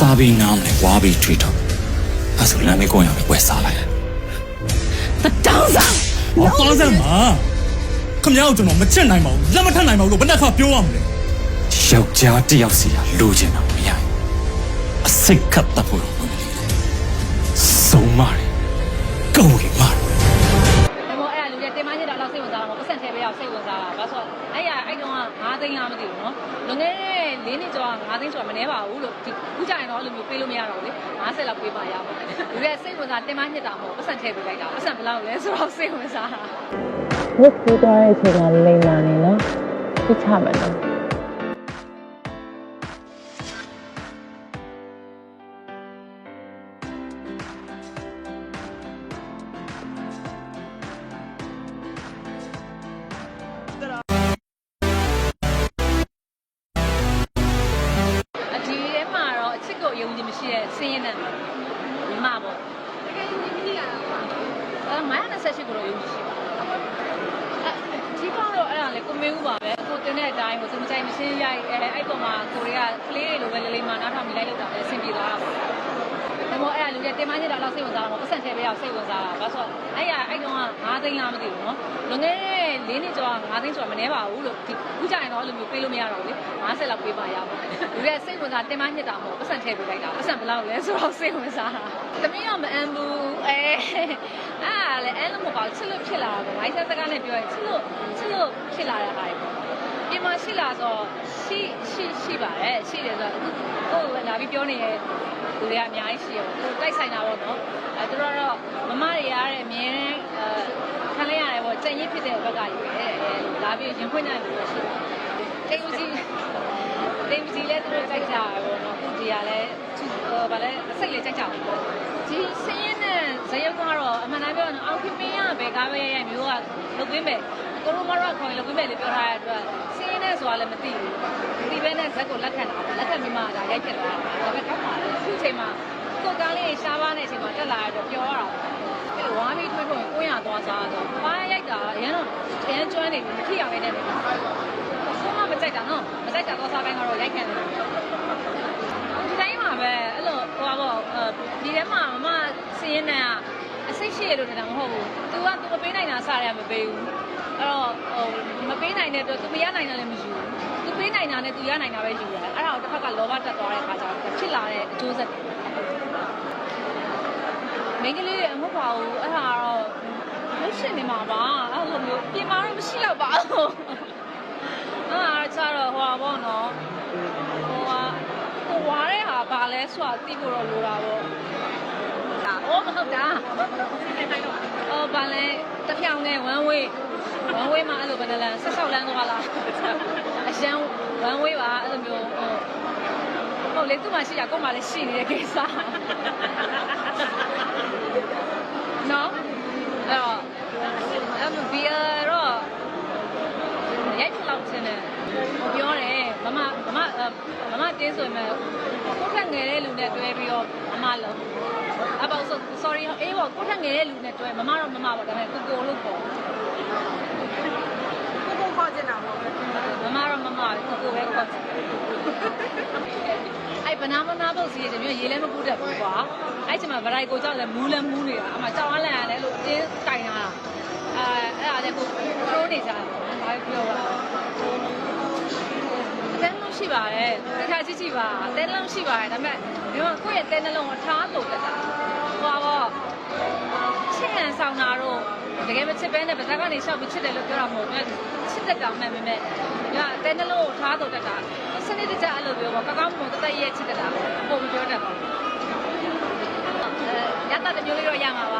စားပြီးငားမလဲဝါပြီးထွေးတော့အဲ့ဆိုလမ်းမေးကိုရမယ်ဝယ်စားလိုက်တောင်းစား။ဘာပါစမ်းမှာခမ ्या ကိုကျွန်တော်မချက်နိုင်ပါဘူးလက်မထပ်နိုင်ပါဘူးလို့ဘယ်နှခါပြောရမလဲယောက်ျားတစ်ယောက်စီကလိုချင်တာမရဘူးအစိတ်ကပ်တတ်ဖို့တော့မလို့ဆုံးမတယ် က်စိတ်ဝင်စားတာဘာလို့ဆိုအဲ့ရအဲ့တုန်းက9သိန်းလားမသိဘူးနော်လွန်ခဲ့တဲ့၄နှစ်ကျော်က9သိန်းကျော်မနှဲပါဘူးလို့ဒီခုကြရင်တော့အဲ့လိုမျိုးပေးလို့မရတော့ဘူးလေ50လောက်ပေးပါရပါလူတွေစိတ်ဝင်စားတင်မညစ်တာမဟုတ်ပတ်စံထဲပေးလိုက်တာပတ်စံဘယ်လောက်လဲဆိုတော့စိတ်ဝင်စားတာဝတ်ကူးသွားတဲ့အချိန်ကလိမ်လာနေနော်ပြချမယ်နော် မရှိတဲ့ဆင်းရဲတဲ့ညီမပေါ့တကယ်ယုံကြည်မရှိတာအဲ928ကိုတော့ယုံကြည်ရှိပါဒီကောင်တော့အဲ့ဒါလေကိုမေဦးပါပဲကိုတင်တဲ့အတိုင်းကိုသူမကြိုက်မရှင်းရိုက်အဲအဲ့ပေါ်မှာကိုတွေကကလေးတွေလိုပဲလေးလေးမှနားထောင်မိလိုက်လို့တာပဲအဆင်ပြေသွားတာပေါ့ဒါမို့အဲ့ဒါလူတွေတင်မညစ်တာတော့စိတ်ဝင်စားတာပေါ့ပတ်စံထဲပဲရောက်စိတ်ဝင်စားတာဘာလို့အဲ့ရအဲ့ကောင်က9သိန်းလားမသိဘူးနော်လွန်ခဲ့တဲ့ ၄နှစ်ကျော်က9သိန်းကျော်မနှဲပါဘူးလို့ဒီခုကြရင်တော့အဲ့လိုမျိုးပေးလို့မရတော့ဘူးလေ50လောက်ပေးပါရပါလူတွေစိတ်ဝင်စားတင်မညစ်တာမဟုတ်ပတ်စံထဲပေးလိုက်တာပတ်စံဘယ်လောက်လဲဆိုတော့စိတ်ဝင်စားတာသမီးတော့မအမ်းဘူးအဲအဲ့လေအဲ့လိုမပေါ့ချစ်လို့ဖြစ်လာတာပေါ့မိုင်းဆက်စကားနဲ့ပြောရင်ချစ်လို့ချစ်လို့ဖြစ်လာတဲ့ဟာတွေပေါ့ပြင်မရှိလာဆိုရှိရှိရှိပါတယ်ရှိတယ်ဆိုတော့ဟိုလာပြီးပြောနေရဲ့လူတွေကအများကြီးရှိရပေါ့သူတိုက်ဆိုင်တာပေါ့နော်အဲသူတို့ကတော့မမတွေရတဲ့အမြဲအဲခံ လိုက်ရတယ်ပေါ့ကြင်ရစ်ဖြစ်တဲ့ဘက်ကယူရဲအဲလာပြီးရင်ခွင့်နိုင်လို့ရှိတယ်တိတ်ဦးကြီးတိတ်ဦးကြီးလည်းသူတို့တိုက်ကြရပေါ့နော်ဒီကလည်းဟိုဗာလဲစိတ်လည်းကြိုက်ကြဘူးပေါ့ဒီစင်းရင်နဲ့ဇယုတ်ကတော့အမှန်တမ်းပြောရင်အောက်ခင်မင်းရဘယ်ကားပဲရိုက်မျိုးကလုတ်သွင်းပဲကိုရိုမရောခေါ်ရင်လုတ်သွင်းပဲလို့ပြောထားတဲ့အတွက်စင်းရင်နဲ့ဆိုတာလည်းမသိဘူးဒီဘဲနဲ့ဇက်ကိုလက်ခံတာပေါ့လက်ခံပြီးမှဒါရိုက်ဖြစ်သွားတာဒါပဲကောင်းပါလေအခုချိန်မှာကိုကားလေးရှားပါတဲ့အချိန်မှာတက်လာရတော့ပြောရတာအဲ့လိုဝါးပြီးထွေးထွေးကိုရသွားစားတော့ဘာရိုက်တာ အရင်တော့အရင်ကျွမ်းနေပြီမထိအောင်လည်းနေတယ်ဆုံးမမကြိုက်တာနော်မကြိုက်တာတော့စားပိုင်းကတော့ရိုက်ခံတယ်ဒီတိုင်းမှာပဲအဲ့လိုဟိုပါပေါ့ဒီထဲမှာမမစင်းနေကအစိတ်ရှိရလို့နေတာမဟုတ်ဘူး तू က तू မပေးနိုင်တာစားရမပေးဘူးအဲ့တော့ဟိုမပေးနိုင်တဲ့အတွက် तू မရနိုင်တာလည်းမရှိဘူး तू ပေးနိုင်တာနဲ့ तू ရနိုင်တာပဲယူတယ်အဲ့ဒါကိုတစ်ဖက်ကလောဘတက်သွားတဲ့အခါကျတော့ဖြစ်လာတဲ့အကျိုးဆက်မိန်းကလေးတွေအမဟုတ်ပါဘူးအဲ့ဒါတော့ မရှင်နေမှာပါအဲ့လိုမျိုးပြင်မာတော့မရှိတော့ပါဘူးအဲ့ဒါကျတော့ဟိုပါပေါ့နော်ဟိုကဟိုဝါတဲ့ဟာဘာလဲဆိုတာသိဖို့တော့လိုတာပေါ့အိုးမဟုတ်တာအော်ဘာလဲတစ်ဖြောင်းနဲ့ one way one way မှာအဲ့လိုဘယ်နှလမ်း16လမ်းသွားလားအရန် one way ပါအဲ့လိုမျိုးဟိုဟုတ်လေသူ့မှာရှိတာကို့မှာလည်းရှိနေတဲ့ကိစ္စနော်အဲ့တော့အဲ့လိုဘီယာတော့ရိုက်ထလောက်ချင်းတယ်ဟိုပြောတယ်မမ မမမမတင်းဆိုရင်မဲ့ကိုယ့်ထက်ငယ်တဲ့လူနဲ့တွဲပြီးတော့မမလုံးအပေါ့ sorry အေးပေါ့ကိုယ့်ထက်ငယ်တဲ့လူနဲ့တွဲမမတော့မမပေါ့ဒါပေမဲ့ကိုကိုလို့ခေါ်ကိုကိုခေါ်ချင်တာပေါ့မမတော့မမကိုကိုပဲခေါ်တယ်အဲ့ဗနာမနာပုတ်စီးတယ်မျိုးရေလည်းမကူးတတ်ဘူးကွာအဲ့ချိန်မှာဗရိုက်ကိုကြောက်လဲမူးလဲမူးနေတာအမှကြောက်အားလန့်ရလဲလို့တင်းတိုင်လာတာအဲအဲ့ဒါလည်းကိုခရိုးနေကြတယ်ဘာပြောပါတဲလုံး ရှိပါတယ်တခါကြည့်ကြည့်ပါတဲလုံးရှိပါတယ်ဒါပေမဲ့ဒီမှာကိုယ့်ရဲ့တဲနှလုံးကိုထားလို့တက်တာဟွာပေါ့ချစ်ဟန်ဆောင်တာတော့တကယ်မချစ်ပဲနဲ့ဗဇက်ကနေရှောက်ပြီးချစ်တယ်လို့ပြောတာမဟုတ်ဘူးချစ်တတ်တာမှန်ပေမဲ့ညာတဲနှလုံးကိုထားတော့တက်တာစနစ်တကျအဲ့လိုပြောပေါ့ကောင်းကောင်းမွန်တသက်ရဲ့ချစ်တတ်တာပုံပြောတတ်ပါဘူးအဲရတတ်တဲ့မျိုးလေးတော့ရမှာပါ